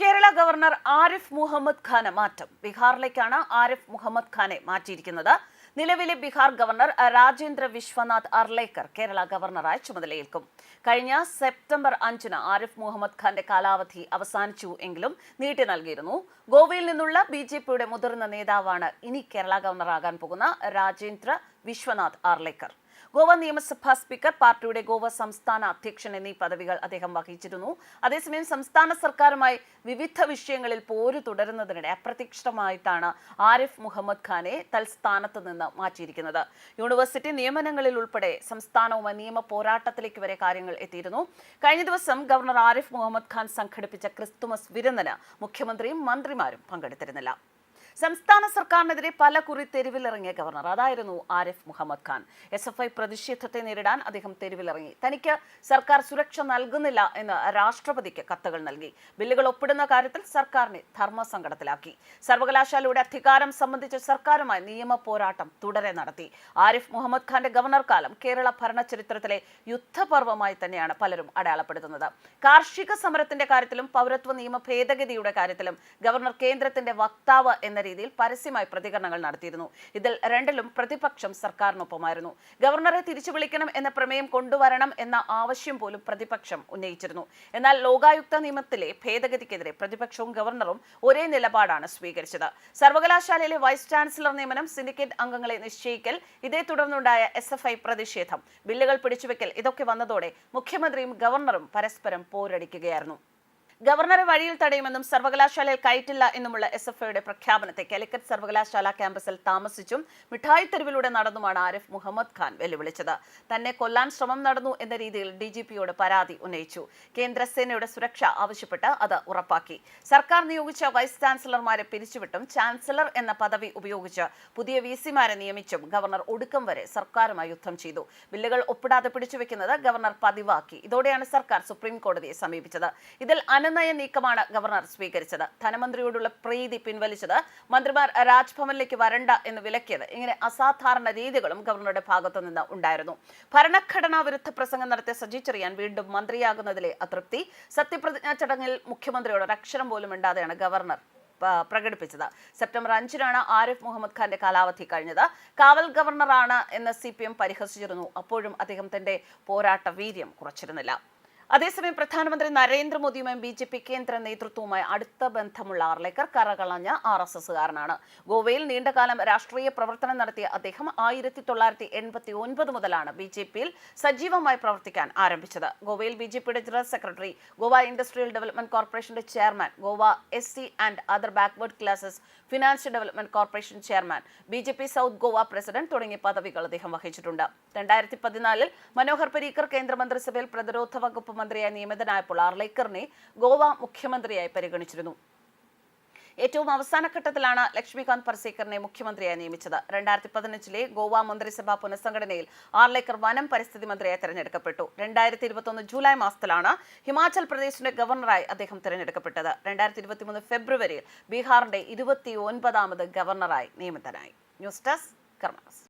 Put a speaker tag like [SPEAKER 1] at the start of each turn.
[SPEAKER 1] Kerala governor Arif Muhammad ഖാന് മാറ്റം. ബീഹാറിലേക്കാണ് ആരിഫ് മുഹമ്മദ് ഖാനെ മാറ്റിയിരിക്കുന്നത്. നിലവിലെ ബീഹാർ ഗവർണർ രാജേന്ദ്ര വിശ്വനാഥ് അർലേക്കർ കേരള ഗവർണറായി ചുമതലയേൽക്കും. കഴിഞ്ഞ സെപ്റ്റംബർ അഞ്ചിന് ആരിഫ് മുഹമ്മദ് ഖാന്റെ കാലാവധി അവസാനിച്ചു എങ്കിലും നീട്ടി നൽകിയിരുന്നു. ഗോവയിൽ നിന്നുള്ള ബി ജെ പിയുടെ മുതിർന്ന നേതാവാണ് ഇനി കേരള ഗവർണറാകാൻ പോകുന്ന രാജേന്ദ്ര വിശ്വനാഥ് ആർലേക്കർ ഗോവ നിയമസഭാ സ്പീക്കർ പാർട്ടിയുടെ ഗോവ സംസ്ഥാന അധ്യക്ഷൻ എന്നീ പദവികൾ അദ്ദേഹം വഹിച്ചിരുന്നു. അതേസമയം സംസ്ഥാന സർക്കാരുമായി വിവിധ വിഷയങ്ങളിൽ പോര് തുടരുന്നതിനിടെ അപ്രതീക്ഷിതമായിട്ടാണ് ആരിഫ് മുഹമ്മദ് ഖാനെ തൽസ്ഥാനത്ത് നിന്ന് മാറ്റിയിരിക്കുന്നത്. യൂണിവേഴ്സിറ്റി നിയമനങ്ങളിൽ ഉൾപ്പെടെ സംസ്ഥാനവുമായി നിയമ പോരാട്ടത്തിലേക്ക് വരെ കാര്യങ്ങൾ എത്തിയിരുന്നു. കഴിഞ്ഞ ദിവസം ഗവർണർ ആരിഫ് മുഹമ്മദ് ഖാൻ സംഘടിപ്പിച്ച ക്രിസ്തുമസ് വിരുന്നിന് മുഖ്യമന്ത്രിയും മന്ത്രിമാരും പങ്കെടുത്തിരുന്നില്ല. സംസ്ഥാന സർക്കാരിനെതിരെ പല കുറി തെരുവിലിറങ്ങിയ ഗവർണർ. അതായിരുന്നു Arif Muhammad Khan. S F I പ്രതിഷേധത്തെ നേരിടാൻ അദ്ദേഹം തെരുവിലിറങ്ങി. തനിക്ക് സർക്കാർ സുരക്ഷ നൽകുന്നില്ല എന്ന് രാഷ്ട്രപതിക്ക് കത്തുകൾ നൽകി. ബില്ലുകൾ ഒപ്പിടുന്ന കാര്യത്തിൽ സർക്കാരിനെ ധർമ്മസങ്കടത്തിലാക്കി. സർവകലാശാലയുടെ അധികാരം സംബന്ധിച്ച് സർക്കാരുമായി നിയമ പോരാട്ടം തുടരെ നടത്തി. ആരിഫ് മുഹമ്മദ് ഖാന്റെ ഗവർണർ കാലം കേരള ഭരണചരിത്രത്തിലെ യുദ്ധപർവമായി തന്നെയാണ് പലരും അടയാളപ്പെടുത്തുന്നത്. കാർഷിക സമരത്തിന്റെ കാര്യത്തിലും പൗരത്വ നിയമ ഭേദഗതിയുടെ കാര്യത്തിലും ഗവർണർ കേന്ദ്രത്തിന്റെ വക്താവ് എന്ന രീതിയിൽ പരസ്യമായി പ്രതികരണങ്ങൾ നടത്തിയിരുന്നു. ഇതിൽ രണ്ടിലും പ്രതിപക്ഷം സർക്കാരിനൊപ്പമായിരുന്നു. ഗവർണറെ തിരിച്ചു വിളിക്കണം എന്ന പ്രമേയം കൊണ്ടുവരണം എന്ന ആവശ്യം പോലും പ്രതിപക്ഷം ഉന്നയിച്ചിരുന്നു. എന്നാൽ ലോകായുക്ത നിയമത്തിലെ ഭേദഗതിക്കെതിരെ പ്രതിപക്ഷവും ഗവർണറും ഒരേ നിലപാടാണ് സ്വീകരിച്ചത്. സർവകലാശാലയിലെ വൈസ് ചാൻസലർ നിയമനം സിൻഡിക്കേറ്റ് അംഗങ്ങളെ നിശ്ചയിക്കൽ ഇതേ തുടർന്നുണ്ടായ എസ് എഫ് ഐ പ്രതിഷേധം ബില്ലുകൾ പിടിച്ചുവെക്കൽ ഇതൊക്കെ വന്നതോടെ മുഖ്യമന്ത്രിയും ഗവർണറും പരസ്പരം പോരടിക്കുകയായിരുന്നു. ഗവർണറെ വഴിയിൽ തടയുമെന്നും സർവകലാശാലയിൽ കയറ്റില്ല എന്നുമുള്ള എസ് എഫ് ഐയുടെ പ്രഖ്യാപനത്തെ കാലിക്കറ്റ് സർവകലാശാല ക്യാമ്പസിൽ താമസിച്ചും മിഠായി തെരുവിലൂടെ നടന്നുമാണ് ആരിഫ് മുഹമ്മദ് ഖാൻ വെല്ലുവിളിച്ചത്. തന്നെ കൊല്ലാൻ ശ്രമം നടന്നു എന്ന രീതിയിൽ ഡി ജി പിയോട് പരാതി ഉന്നയിച്ചു. കേന്ദ്രസേനയുടെ സുരക്ഷ ആവശ്യപ്പെട്ട് അത് ഉറപ്പാക്കി. സർക്കാർ നിയോഗിച്ച വൈസ് ചാൻസലർമാരെ പിരിച്ചുവിട്ടും ചാൻസലർ എന്ന പദവി ഉപയോഗിച്ച് പുതിയ വി സിമാരെ നിയമിച്ചും ഗവർണർ ഒടുക്കം വരെ സർക്കാരുമായി യുദ്ധം ചെയ്തു. ബില്ലുകൾ ഒപ്പിടാതെ പിടിച്ചുവെക്കുന്നത് ഗവർണർ പതിവാക്കി. ഇതോടെയാണ് സർക്കാർ സുപ്രീം കോടതിയെ സമീപിച്ചത്. ഇതിൽ അനുനയ നീക്കമാണ് ഗവർണർ സ്വീകരിച്ചത്. ധനമന്ത്രിയോടുള്ള പ്രീതി പിൻവലിച്ചത് മന്ത്രിമാർ രാജ്ഭവനിലേക്ക് വരണ്ട എന്ന് വിലക്കിയത്. ഇങ്ങനെ അസാധാരണ രീതികളും ഗവർണറുടെ ഭാഗത്തു നിന്ന് ഉണ്ടായിരുന്നു. ഭരണഘടനാ വിരുദ്ധ പ്രസംഗം നടത്തിയ സജി ചെറിയാൻ വീണ്ടും മന്ത്രിയാകുന്നതിലെ അതൃപ്തി സത്യപ്രതിജ്ഞാ ചടങ്ങിൽ മുഖ്യമന്ത്രിയോട് ഒരക്ഷരം പോലും ഇണ്ടാതെയാണ് ഗവർണർ പ്രകടിപ്പിച്ചത്. സെപ്റ്റംബർ അഞ്ചിനാണ് ആരിഫ് മുഹമ്മദ് ഖാന്റെ കാലാവധി കഴിഞ്ഞത്. കാവൽ ഗവർണറാണ് എന്ന് സി പി എം പരിഹസിച്ചിരുന്നു. അപ്പോഴും അദ്ദേഹം തന്റെ പോരാട്ട വീര്യം കുറച്ചിരുന്നില്ല. അതേസമയം പ്രധാനമന്ത്രി നരേന്ദ്രമോദിയുമായും ബി ജെ പി കേന്ദ്ര നേതൃത്വവുമായി അടുത്ത ബന്ധമുള്ള ആർലേക്കർ കറകളഞ്ഞ ആർ എസ് എസുകാരനാണ് ഗോവയിൽ നീണ്ടകാലം രാഷ്ട്രീയ പ്രവർത്തനം നടത്തിയ അദ്ദേഹം ആയിരത്തി തൊള്ളായിരത്തി എൺപത്തി ഒൻപത് മുതലാണ് ബി ജെ പിയിൽ സജീവമായി പ്രവർത്തിക്കാൻ ആരംഭിച്ചത്. ഗോവയിൽ ബി ജെ പിയുടെ general secretary Goa industrial development കോർപ്പറേഷന്റെ chairman Goa S C and other backward classes financial development corporation chairman B J P south Goa president തുടങ്ങിയ പദവികൾ അദ്ദേഹം വഹിച്ചിട്ടുണ്ട്. രണ്ടായിരത്തി പതിനാലിൽ മനോഹർ പരീക്കർ കേന്ദ്രമന്ത്രിസഭയിൽ പ്രതിരോധ വകുപ്പ് മന്ത്രിയായി നിയമിതനായപ്പോൾ ആർലേക്കറിനെ ഗോവ മുഖ്യമന്ത്രിയായി പരിഗണിച്ചിരുന്നു. ഏറ്റവും അവസാന ഘട്ടത്തിലാണ് ലക്ഷ്മികാന്ത് പർസേക്കറിനെ മുഖ്യമന്ത്രിയായി നിയമിച്ചത്. രണ്ടായിരത്തി പതിനഞ്ചിലെ ഗോവ മന്ത്രിസഭാ പുനഃസംഘടനയിൽ ആർലേക്കർ വനം പരിസ്ഥിതി മന്ത്രിയായി തെരഞ്ഞെടുക്കപ്പെട്ടു. രണ്ടായിരത്തി ഇരുപത്തൊന്ന് ജൂലൈ മാസത്തിലാണ് ഹിമാചൽ പ്രദേശിന്റെ ഗവർണറായി അദ്ദേഹം തെരഞ്ഞെടുക്കപ്പെട്ടത്. രണ്ടായിരത്തി ഇരുപത്തിമൂന്ന് ഫെബ്രുവരിയിൽ ബീഹാറിന്റെ ഇരുപത്തി ഒൻപതാമത് ഗവർണറായി നിയമിതനായി. News desk karmas